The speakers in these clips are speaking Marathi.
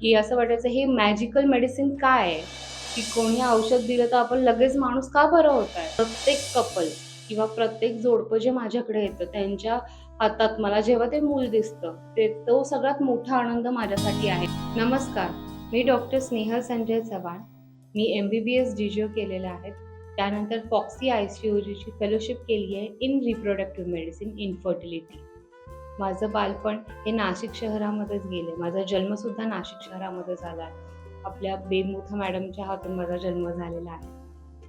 की असं वाटायचं हे मॅजिकल मेडिसिन काय आहे? की कोणी औषध दिलं तर आपण लगेच माणूस का बरं होत आहे? प्रत्येक कपल किंवा प्रत्येक जोडपं जे माझ्याकडे येतं त्यांच्या हातात मला जेव्हा ते मूल दिसतं ते तो सगळ्यात मोठा आनंद माझ्यासाठी आहे. नमस्कार मी डॉक्टर स्नेहल संजय चव्हाण. मी M B B S D G O केलेलं आहे. त्यानंतर फॉक्सी आय सी ओ जीची फेलोशिप केली आहे इन रिप्रोडक्टिव्ह मेडिसिन इन्फर्टिलिटी माझं बालपण हे नाशिक शहरामध्येच गेले माझा जन्मसुद्धा नाशिक शहरामध्ये झाला आहे. आपल्या बेमुथा मॅडमच्या हातून माझा जन्म झालेला आहे.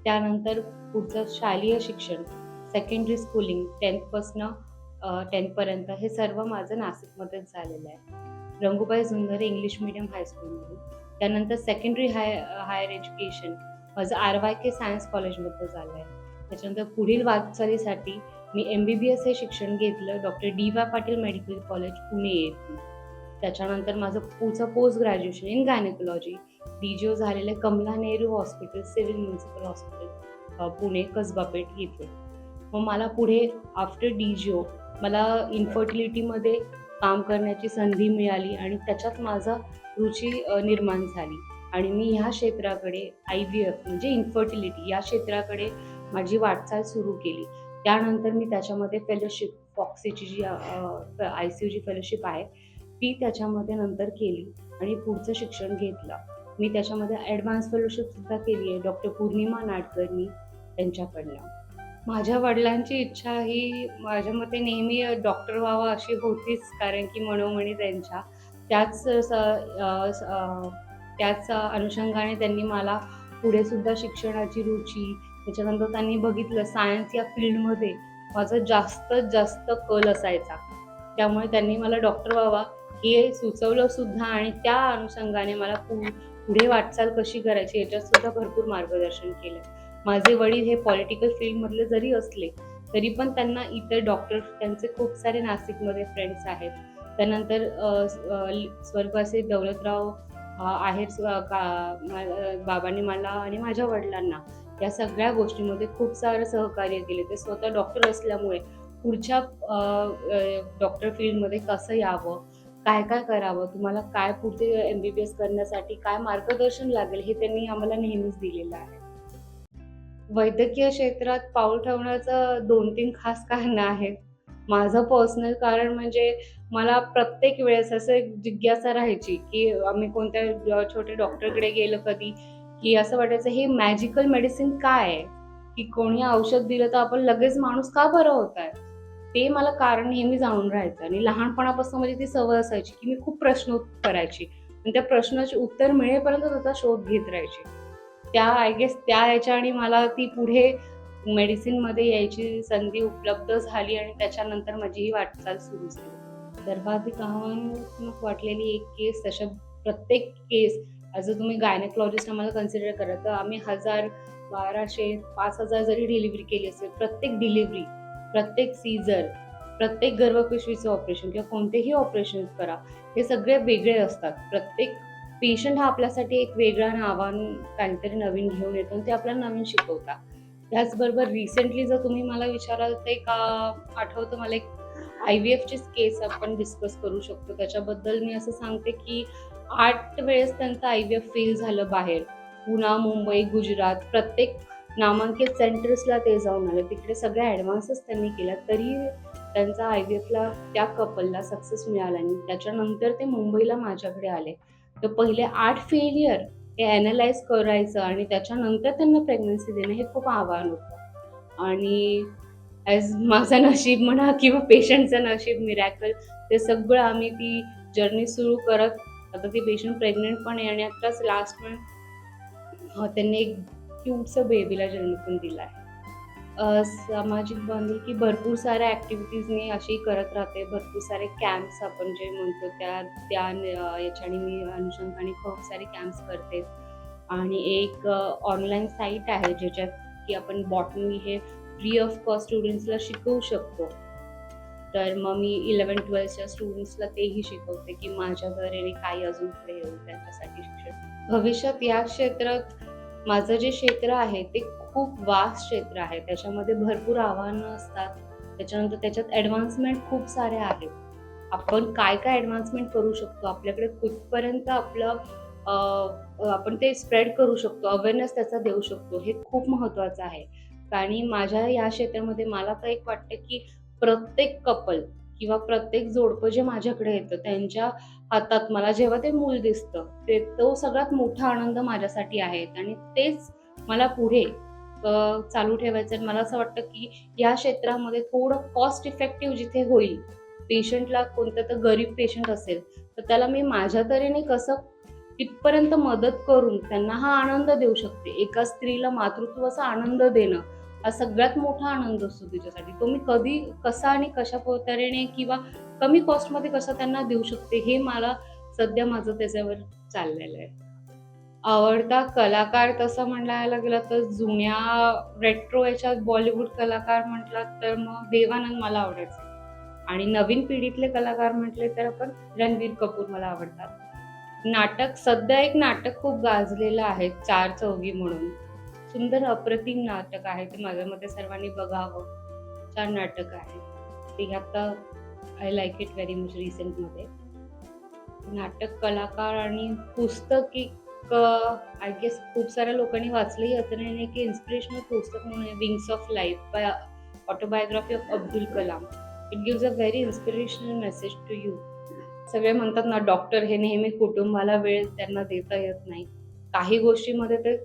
त्यानंतर पुढचं शालेय शिक्षण सेकंडरी स्कूलिंग टेन्थपासनं टेन्थपर्यंत हे सर्व माझं नाशिकमध्येच झालेलं आहे. रंगूबाई झुंजारे इंग्लिश मिडियम हायस्कूलमध्ये त्यानंतर सेकंडरी हाय हायर एज्युकेशन माझं आर वाय के सायन्स कॉलेजमध्ये झालं आहे त्याच्यानंतर पुढील वाटचालीसाठी मी एम बी बी एस हे शिक्षण घेतलं doctor D Y Patil medical college Pune येथून त्याच्यानंतर माझं पुढचं post graduation in gynaecology D G O झालेलं आहे Kamala Nehru hospital civil municipal hospital Pune Kasbapeth येथे मग मला पुढे आफ्टर डी जी ओ मला इन्फर्टिलिटीमध्ये काम करण्याची संधी मिळाली आणि त्याच्यात माझा रुची निर्माण झाली. आणि मी ह्या क्षेत्राकडे आय व्ही एफ म्हणजे इन्फर्टिलिटी या क्षेत्राकडे माझी वाटचाल सुरू केली. त्यानंतर मी त्याच्यामध्ये fellowship फॉक्सीची G I C G fellowship आहे ती त्याच्यामध्ये नंतर केली आणि पुढचं शिक्षण घेतलं. मी त्याच्यामध्ये ॲडव्हान्स फेलोशिपसुद्धा केली आहे. डॉक्टर पूर्णिमा नाडकर्णी त्यांच्याकडनं. माझ्या वडिलांची इच्छा ही माझ्या मते नेहमी डॉक्टर व्हावं अशी होतीच कारण की मनोमणी त्यांच्या. त्याच स- त्याच अनुषंगाने त्यांनी मला पुढे सुद्धा शिक्षणाची रुची त्याच्यानंतर त्यांनी बघितलं सायन्स या फील्डमध्ये माझा जास्तीत जास्त कल असायचा. त्यामुळे त्यांनी मला डॉक्टर व्हावा हे सुचवलं सुद्धा आणि त्या अनुषंगाने मला पुढे वाटचाल कशी करायची याच्यात सुद्धा भरपूर मार्गदर्शन केलं. माझे वडील हे पॉलिटिकल फील्डमधले जरी असले तरी पण त्यांना इतर डॉक्टर त्यांचे खूप सारे नाशिकमध्ये फ्रेंड्स आहेत. त्यानंतर स्वर्गवासी दौलतराव आहेर आहेत बाबांनी मला आणि माझ्या वडिलांना. या सगळ्या गोष्टींमध्ये खूप सारं सहकार्य केले. ते स्वतः डॉक्टर असल्यामुळे पुढच्या डॉक्टर फील्डमध्ये कसं यावं? काय काय करावं? तुम्हाला काय पुढचे एम बी बी एस करण्यासाठी काय मार्गदर्शन लागेल हे त्यांनी आम्हाला नेहमीच दिलेलं आहे. वैद्यकीय क्षेत्रात पाऊल ठेवण्याचं दोन तीन खास कारणं आहेत. माझं पर्सनल कारण म्हणजे मला प्रत्येक वेळेस असं एक जिज्ञासा राहायची की आम्ही कोणत्या छोट्या डॉक्टरकडे गेलो कधी? की असं वाटायचं हे मॅजिकल मेडिसिन काय आहे? की कोणी औषध दिलं तर आपण लगेच माणूस का बरं होत आहे? ते मला कारण नेहमी जाणून राहायचं आणि लहानपणापासून म्हणजे ती सवय असायची की मी खूप प्रश्न करायची आणि त्या प्रश्नाचे उत्तर मिळेपर्यंत त्याचा शोध घेत राहायची. त्या आय गेस त्या याच्याने मला ती पुढे मेडिसिनमध्ये यायची संधी उपलब्ध झाली आणि त्याच्यानंतर माझी ही वाटचाल सुरू झाली. सर्वाधिक आव्हानात्मक वाटलेली एक केस तशा प्रत्येक केस ॲज अ तुम्ही गायनेकॉलॉजिस्ट आम्हाला कन्सिडर करा. तर आम्ही हजार बाराशे पाच हजार जरी डिलिव्हरी केली असेल प्रत्येक डिलिव्हरी प्रत्येक सीझर प्रत्येक गर्भपिशवीचं ऑपरेशन किंवा कोणतेही ऑपरेशन करा हे सगळे वेगळे असतात. प्रत्येक पेशंट हा आपल्यासाठी एक वेगळं आव्हान काहीतरी नवीन घेऊन येतो आणि ते आपल्याला नवीन शिकवतात. त्याचबरोबर रिसेंटली जर तुम्ही मला विचाराल तर एक आठवतं मला एक आय व्ही एफचीच केस आपण डिस्कस करू शकतो. त्याच्याबद्दल मी असं सांगते की आठ वेळेस त्यांचं आय व्ही एफ फेल झालं बाहेर. पुणा मुंबई गुजरात प्रत्येक नामांकित सेंटर्सला ते जाऊन आले. तिकडे सगळ्या ॲडव्हान्सेस त्यांनी केल्या. तरी त्यांचा आय व्ही एफला त्या कपलला सक्सेस मिळाला आणि त्याच्यानंतर ते मुंबईला माझ्याकडे आले. तर पहिले आठ फेलियर हे ॲनालाइज करायचं आणि त्याच्यानंतर त्यांना प्रेग्नन्सी देणं हे खूप आव्हान होतं. आणि ॲज माझं नशीब म्हणा किंवा पेशंटचं नशीब मिरॅकल ते सगळं आम्ही ती जर्नी सुरू करत आता ती पेशंट प्रेग्नेंट पण आहे आणि आत्ताच लास्ट मंथ त्यांनी एक क्यूटचं बेबीला जन्म पण दिला आहे. सामाजिक बांधिलकी भरपूर साऱ्या ॲक्टिव्हिटीज मी अशी करत राहते. भरपूर सारे कॅम्प्स आपण जे म्हणतो त्या त्या याच्याने मी अनुषंगाने खूप सारे कॅम्प्स करते. आणि एक ऑनलाईन साईट आहे ज्याच्यात की आपण बॉटनी हे फ्री ऑफ कॉस्ट स्टुडंट्सला शिकवू शकतो. तर मग मी इलेवन ट्वेल्थच्या स्टुडंट्सला तेही शिकवते की माझ्या घरेने काही अजून पुढे येऊ त्यांच्यासाठी शिक्षण. भविष्यात या क्षेत्रात माझं जे क्षेत्र आहे ते खूप वास्ट क्षेत्र आहे. त्याच्यामध्ये भरपूर आव्हानं असतात. त्याच्यानंतर त्याच्यात ॲडव्हान्समेंट खूप साऱ्या आहेत. आपण काय काय ॲडव्हान्समेंट करू शकतो? आपल्याकडे कुठपर्यंत आपलं आपण ते स्प्रेड करू शकतो? अवेअरनेस त्याचा देऊ शकतो? हे खूप महत्त्वाचं आहे. आणि माझ्या या क्षेत्रामध्ये मला तर एक वाटतं की प्रत्येक कपल किंवा प्रत्येक जोडपं जे माझ्याकडे येतं त्यांच्या हातात मला जेव्हा ते मूल दिसतं ते तो सगळ्यात मोठा आनंद माझ्यासाठी आहे. आणि तेच मला पुढे चालू ठेवायचं आणि मला असं वाटतं की या क्षेत्रामध्ये थोडं कॉस्ट इफेक्टिव्ह जिथे होईल पेशंटला कोणतं तर गरीब पेशंट असेल तर त्याला मी माझ्या तऱ्हेने कसं तिथपर्यंत मदत करून त्यांना हा आनंद देऊ शकते. एका स्त्रीला मातृत्वाचा आनंद देणं हा सगळ्यात मोठा आनंद असतो तिच्यासाठी. तो मी कधी कसा आणि कशा प- किंवा कमी कॉस्टमध्ये कसं त्यांना देऊ शकते हे मला सध्या माझं त्याच्यावर चाललेलं आहे. आवडता कलाकार तसं म्हणायला गेलं तर जुन्या रेट्रो याच्यात बॉलिवूड कलाकार म्हटलं तर मग देवानंद मला आवडायचे. आणि नवीन पिढीतले कलाकार म्हटले तर आपण रणबीर कपूर मला आवडतात. नाटक सध्या एक नाटक खूप गाजलेलं आहे चार चौघी म्हणून. सुंदर अप्रतिम नाटक आहे ते माझ्या मते सर्वांनी बघावं. छान नाटक आहे. ते आता I like it very much रिसेंटमध्ये नाटक कलाकार आणि पुस्तक आय गेस खूप साऱ्या लोकांनी वाचलंही असं नाही की इन्स्पिरेशनल पुस्तक म्हणून Wings of Life by autobiography of Abdul Kalam it gives a very inspirational message to you सगळे म्हणतात ना डॉक्टर हे नेहमी कुटुंबाला वेळ त्यांना देता येत नाही. काही गोष्टीमध्ये ते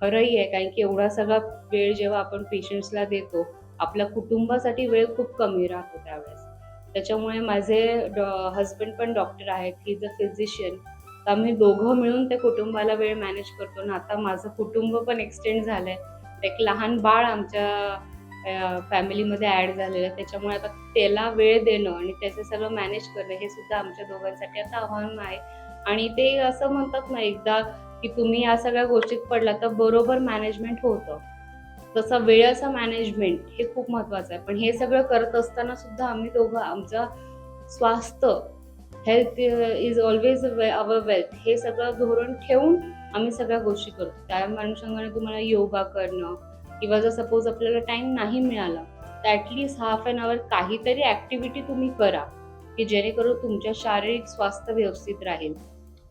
खरंही आहे कारण की एवढा सगळा वेळ जेव्हा आपण पेशंट्सला देतो आपल्या कुटुंबासाठी वेळ खूप कमी राहतो त्यावेळेस. त्याच्यामुळे माझे हजबंड पण डॉक्टर आहेत ही इज अ फिजिशियन तर आम्ही दोघं मिळून त्या कुटुंबाला वेळ मॅनेज करतो. ना आता माझं कुटुंब पण एक्सटेंड झालंय. एक लहान बाळ आमच्या फॅमिलीमध्ये ॲड झालेलं आहे. त्याच्यामुळे आता त्याला वेळ देणं आणि त्याचं सगळं मॅनेज करणं हे सुद्धा आमच्या दोघांसाठी आता आव्हान आहे. आणि ते असं म्हणतात ना एकदा की तुम्ही या सगळ्या गोष्टीत पडला तर बरोबर मॅनेजमेंट होतं. तसं वेळेचं मॅनेजमेंट हे खूप महत्वाचं आहे. पण हे सगळं करत असताना सुद्धा आम्ही दोघं आमचं स्वास्थ्य health is always our wealth हे सगळं धोरण ठेवून आम्ही सगळ्या गोष्टी करतो. त्या अनुषंगाने तुम्हाला योगा करणं किंवा जर सपोज आपल्याला टाइम नाही मिळाला तर ॲटलिस्ट हाफ अन आवर काहीतरी ॲक्टिव्हिटी तुम्ही करा की जेणेकरून तुमच्या शारीरिक स्वास्थ्य व्यवस्थित राहील.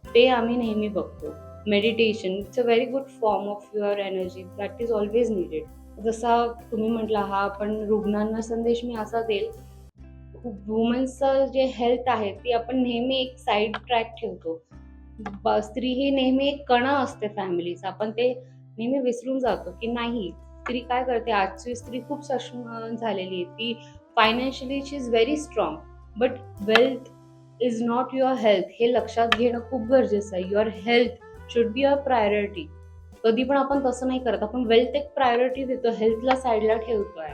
ते आम्ही नेहमी बघतो. Meditation it's a very good form of your energy that is always needed जसा तुम्ही म्हटला हा आपण रुग्णांना संदेश मी असा देईल वुमन्सचं जे हेल्थ आहे ती आपण नेहमी एक साईड ट्रॅक ठेवतो. ब- स्त्री ही नेहमी एक कणा असते फॅमिलीचा आपण ते नेहमी विसरून जातो की नाही स्त्री काय करते आजची स्त्री खूप सक्षम झालेली आहे ती financially she is very strong but wealth is not your health हे लक्षात घेणं खूप गरजेचं आहे. Your health should be a priority कधी पण आपण तसं नाही करत. आपण वेल्थ एक प्रायोरिटी देतो. हेल्थला साईडला ठेवतोय.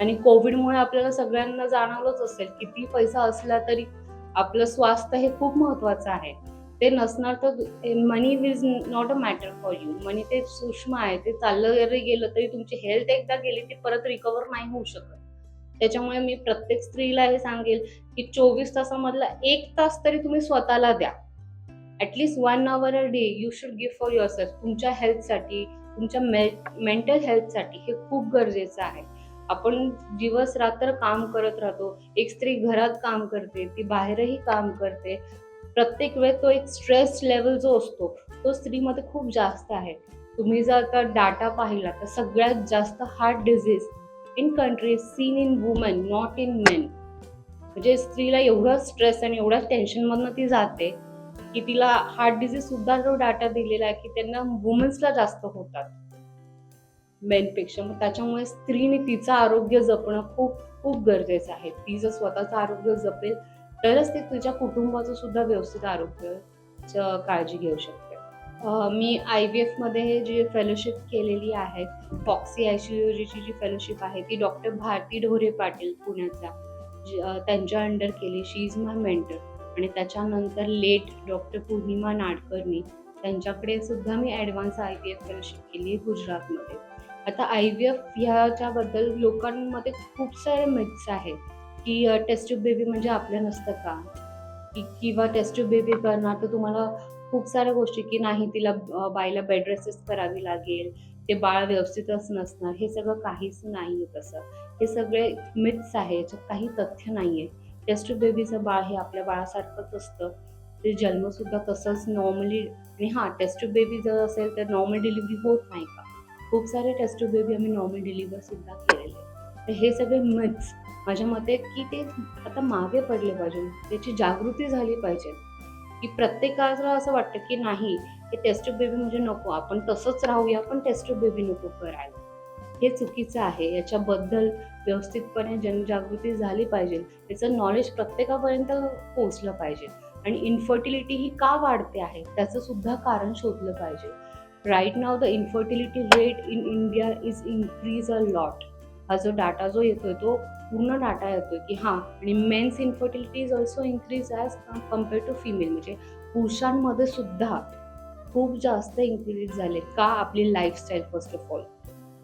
आणि कोविडमुळे आपल्याला सगळ्यांना जाणवलंच असेल किती पैसा असला तरी आपलं स्वास्थ्य हे खूप महत्वाचं आहे. ते नसणार तर money is not a matter for you money ते सूक्ष्म आहे. ते चाललं जरी गेलं तरी तुमची हेल्थ एकदा गेली ती परत रिकवर नाही होऊ शकत. त्याच्यामुळे मी प्रत्येक स्त्रीला हे सांगेल की चोवीस तासामधला एक तास तरी तुम्ही स्वतःला द्या. At least one hour a day you should give for yourself तुमच्या हेल्थसाठी तुमच्या मे मेंटल हेल्थसाठी हे खूप गरजेचं आहे. आपण दिवस रात्र काम करत राहतो. एक स्त्री घरात काम करते ती बाहेरही काम करते. प्रत्येक वेळ तो एक स्ट्रेस लेवल जो असतो तो स्त्रीमध्ये खूप जास्त आहे. तुम्ही जर आता डाटा पाहिला तर सगळ्यात जास्त heart disease in countries seen in woman not in men म्हणजे स्त्रीला एवढं स्ट्रेस आणि एवढ्या टेन्शनमधनं ती जाते. की तिला हार्ट डिझीज सुद्धा जो डाटा दिलेला आहे की त्यांना वुमन्सला जास्त होतात. मेनपेक्षा मग त्याच्यामुळे स्त्रीने तिचं आरोग्य जपणं खूप खूप गरजेचं आहे. ती जर स्वतःचं आरोग्य जपेल तरच ते तुझ्या कुटुंबाचं सुद्धा व्यवस्थित आरोग्य काळजी घेऊ शकते. मी आय व्ही एफमध्ये जी फेलोशिप केलेली आहे फॉक्सी आय जी फेलोशिप आहे ती डॉक्टर भारती ढोरे पाटील पुण्याच्या त्यांच्या अंडर केली. शी इज माय मेंटर आणि त्याच्यानंतर लेट डॉक्टर पूर्णिमा नाडकर्णी त्यांच्याकडे सुद्धा मी advance I V F fellowship केली आहे गुजरातमध्ये. आता आय व्ही एफ ह्याच्याबद्दल लोकांमध्ये खूप सारे मिथ्स आहेत की टेस्ट बेबी म्हणजे आपलं नसतं का? की किंवा टेस्ट बेबी करणार तर तुम्हाला खूप साऱ्या गोष्टी की नाही तिला बाईला बेड रेसेस करावी लागेल ते बाळ व्यवस्थितच नसणार हे सगळं काहीच नाही आहे तसं. हे सगळे मिथ्स आहे याच्यात काही तथ्य नाही आहे टेस्ट बेबीचं बाळ हे आपल्या बाळासारखंच असतं. ते जन्मसुद्धा तसंच नॉर्मली आणि हां टेस्ट बेबी जर असेल तर नॉर्मल डिलिव्हरी होत नाही का? खूप सारे टेस्ट बेबी आम्ही नॉर्मल डिलिव्हरसुद्धा केलेले तर हे सगळे मिथ्स माझ्या मते की ते आता मागे पडले पाहिजे. त्याची जागृती झाली पाहिजे. की प्रत्येकाला असं वाटतं की नाही हे टेस्ट बेबी म्हणजे नको आपण तसंच राहूया पण टेस्ट बेबी नको करायला. हे चुकीचं आहे याच्याबद्दल व्यवस्थितपणे जनजागृती झाली पाहिजे. त्याचं नॉलेज प्रत्येकापर्यंत पोहोचलं पाहिजे. आणि इन्फर्टिलिटी ही का वाढते आहे त्याचं सुद्धा कारण शोधलं पाहिजे. Right now the infertility rate in India is increase a lot हा जो डाटा जो येतोय तो पूर्ण डाटा येतोय की हां आणि men's infertility is also increase as compare to female म्हणजे पुरुषांमध्ये सुद्धा खूप जास्त इन्क्रीज झाले का आपली लाईफस्टाईल फर्स्ट ऑफ ऑल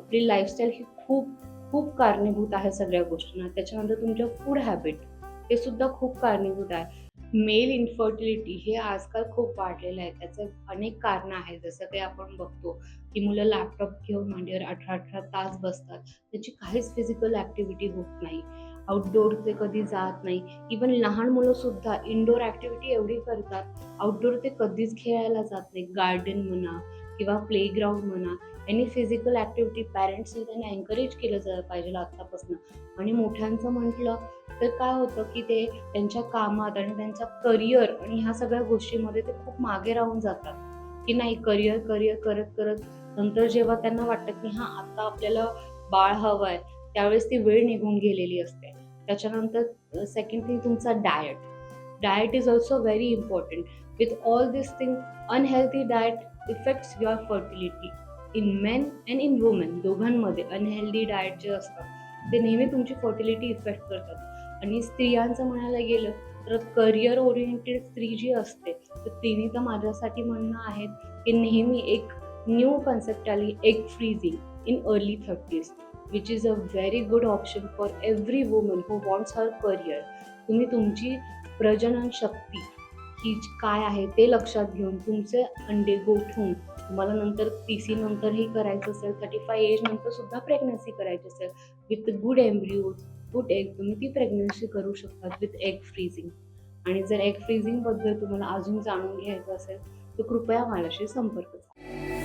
आपली लाईफस्टाईल ही खूप खूप कारणीभूत आहे सगळ्या गोष्टींना. त्याच्यानंतर तुमच्या फूड हॅबिट हे सुद्धा खूप कारणीभूत आहे. मेल इन्फर्टिलिटी हे आजकाल खूप वाढलेलं आहे. त्याचं अनेक कारणं आहेत. जसं काही आपण बघतो की मुलं लॅपटॉप घेऊन मांडीवर अठरा अठरा तास बसतात. त्याची काहीच फिजिकल ॲक्टिव्हिटी होत नाही. आउटडोअर ते कधी जात नाही. इवन लहान मुलं सुद्धा इनडोअर ॲक्टिव्हिटी एवढी करतात. आउटडोअर ते कधीच खेळायला जात नाही. गार्डन म्हणा किंवा प्लेग्राऊंड म्हणा. एनी फिजिकल ॲक्टिव्हिटी पॅरेंट्सनी त्यांना एन्करेज केलं जा पाहिजे आत्तापासून आणि मोठ्यांचं म्हटलं तर काय होतं की ते त्यांच्या कामात आणि त्यांच्या करिअर आणि ह्या सगळ्या गोष्टीमध्ये ते खूप मागे राहून जातात. की नाही करिअर करिअर करत करत नंतर जेव्हा त्यांना वाटतं की हां आता आपल्याला बाळ हवं आहे त्यावेळेस ती वेळ निघून गेलेली असते. त्याच्यानंतर सेकंड थिंग तुमचा diet diet is also very important with all this thing unhealthy diet effects your fertility in men and in women दोघांमध्ये अनहेल्दी डाएट जे असतात ते नेहमी तुमची फर्टिलिटी इफेक्ट करतात. आणि स्त्रियांचं म्हणायला गेलं तर करिअर ओरिएंटेड स्त्री जी असते तर तिने तर माझ्यासाठी म्हणणं आहे की नेहमी एक न्यू कन्सेप्ट आली egg freezing in early thirties which is a very good option for every woman who wants her career तुम्ही तुमची प्रजनन शक्ती ही काय आहे ते लक्षात घेऊन तुमचे अंडे गोठून तुम्हाला नंतर पी सी नंतरही करायचं असेल थर्टी फाय एज नंतर सुद्धा प्रेग्नन्सी करायची असेल with good embryos good egg तुम्ही ती प्रेग्नन्सी करू शकता विथ एग फ्रीजिंग आणि जर एग फ्रीजिंगबद्दल तुम्हाला अजून जाणून घ्यायचं असेल तर कृपया माझ्याशी संपर्क साधा.